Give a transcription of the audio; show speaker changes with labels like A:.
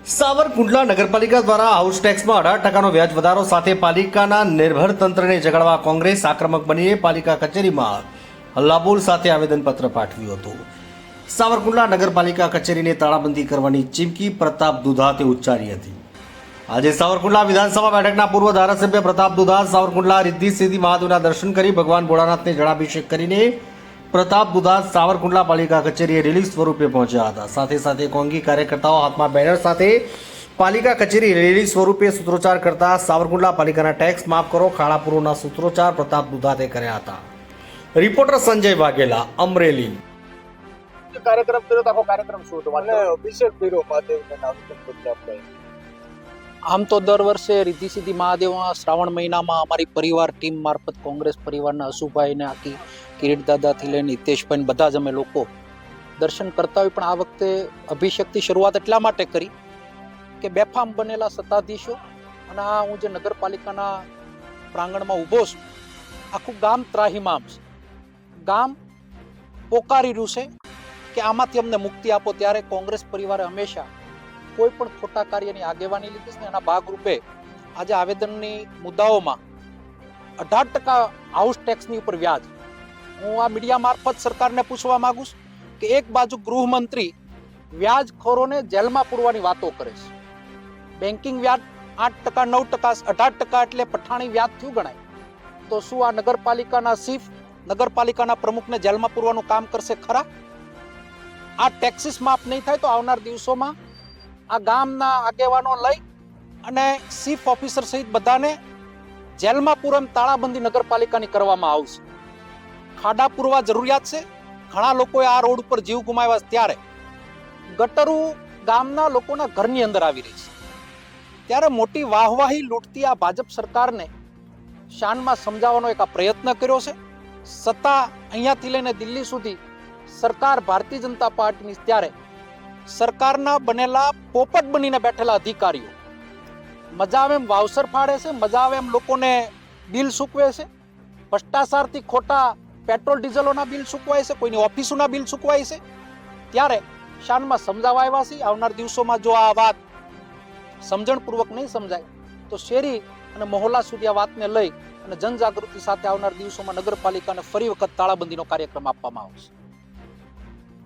A: સાવરકુંડલા નગરપાલિકા દ્વારા હાઉસ ટેક્સમાં અઢાર ટકાનો વ્યાજ વધારો સાથે પાલિકાના નિર્ભર તંત્રને જગાડવા કોંગ્રેસ આક્રમક બનીને પાલિકા કચેરીમાં હલ્લાબોલ સાથે આવેદનપત્ર પાઠવ્યું હતું. સાવરકુંડલા નગરપાલિકા કચેરીને તાળાબંધી કરવાની ચીમકી પ્રતાપ દુધાતે ઉચ્ચારી હતી. આજે સાવરકુંડલા વિધાનસભા બેઠકના પૂર્વ ધારાસભ્ય પ્રતાપ દુધા સાવરકુંડલા રિદ્ધિ સિદ્ધિ મહાદેવના દર્શન કરી ભગવાન ભોળાનાથને જળાભિષેક કરીને પ્રતાપ દુધા સાવરકુંડલા પાલિકા કચેરીએ રિલીઝ સ્વરૂપે પહોંચ્યા હતા. સાથે સાથે કોંગી કાર્યકર્તાઓ હાથમાં બેનર સાથે પાલિકા કચેરી રેલી સ્વરૂપે સૂત્રોચ્ચાર કરતા સાવરકુંડલા પાલિકાના ટેક્સ માફ કરો ખાડાપુરોના સૂત્રોચ્ચાર પ્રતાપ દુધાતે કર્યા હતા. રિપોર્ટર સંજય વાઘેલા અમરેલી.
B: કાર્યક્રમ કર્યો આખો કાર્યક્રમ શું હતો?
C: અને અભિષેક કર્યો મહાદેવને આપણે
B: આમ તો દર વર્ષે રિદ્ધિ સિદ્ધિ મહાદેવમાં શ્રાવણ મહિનામાં અમારી પરિવાર ટીમ મારફત કોંગ્રેસ પરિવારના અશુભાઈને આખી કિરીટ દાદાથી લઈને હિતેશભાઈને બધા જ અમે લોકો દર્શન કરતા હોય. પણ આ વખતે અભિષેકથી શરૂઆત એટલા માટે કરી કે બેફામ બનેલા સત્તાધીશો અને આ હું જે નગરપાલિકાના પ્રાંગણમાં ઊભો છું, આખું ગામ ત્રાહિમામ છે. ગામ પોકારી રહ્યું છે કે આમાંથી અમને મુક્તિ આપો. ત્યારે કોંગ્રેસ પરિવારે હંમેશા કોઈ પણ ખોટા કાર્યની આગેવાની લીધી છે એના ભાગરૂપે આજે આવેદનની મુદ્દાઓમાં અઢાર ટકા હાઉસ ટેક્સની ઉપર વ્યાજ. હું આ મીડિયા મારફત સરકારને પૂછવા માગું છું કે એક બાજુ ગૃહમંત્રી વ્યાજખોરોને જેલમાં પૂરવાની વાતો કરે છે. બેન્કિંગ વ્યાજ આઠ ટકા, નવ ટકા, અઢાર ટકા એટલે પઠાણી વ્યાજ થયું ગણાય. તો શું આ નગરપાલિકાના ચીફ નગરપાલિકાના પ્રમુખને જેલમાં પૂરવાનું કામ કરશે ખરા? આ ટેક્સીસ માફ નહીં થાય તો આવનાર દિવસોમાં આ ગામના આગેવાનો લઈ અને ચીફ ઓફિસર સહિત બધાને જેલમાં પૂરમ તાળાબંધી નગરપાલિકાની કરવામાં આવશે. ખાડા પૂરવા જરૂરિયાત છે. ઘણા લોકોએ આ રોડ ઉપર જીવ ગુમાવ્યા ત્યારે ગટરું ગામના લોકોના ઘરની અંદર આવી રહી છે. ત્યારે મોટી વાહવાહી લૂંટતી આ ભાજપ સરકારને શાનમાં સમજાવવાનો એક આ પ્રયત્ન કર્યો છે. સત્તા અહીંયાથી લઈને દિલ્હી સુધી સરકાર ભારતીય જનતા પાર્ટીની ત્યારે સરકારના બનેલા પોપટ બનીને બેઠેલા અધિકારીઓ. મજા આવે એમ વાવસર ફાડે છે, મજા આવે એમ લોકોને બિલ સૂકવે છે. ભ્રષ્ટાચારથી ખોટા પેટ્રોલ ડીઝલોના બિલ ચૂકવાય છે, કોઈની ઓફિસોના બિલ ચૂકવાય છે. ત્યારે શાનમાં સમજાવવા આવ્યા છે, આવનાર દિવસોમાં જો આ વાત સમજણપૂર્વક નહીં સમજાય, તો શેરી અને મહોલ્લા સુધી આ વાતને લઈ અને જનજાગૃતિ સાથે આવનાર દિવસોમાં નગરપાલિકાને ફરી વખત તાળાબંધીનો કાર્યક્રમ આપવામાં આવશે.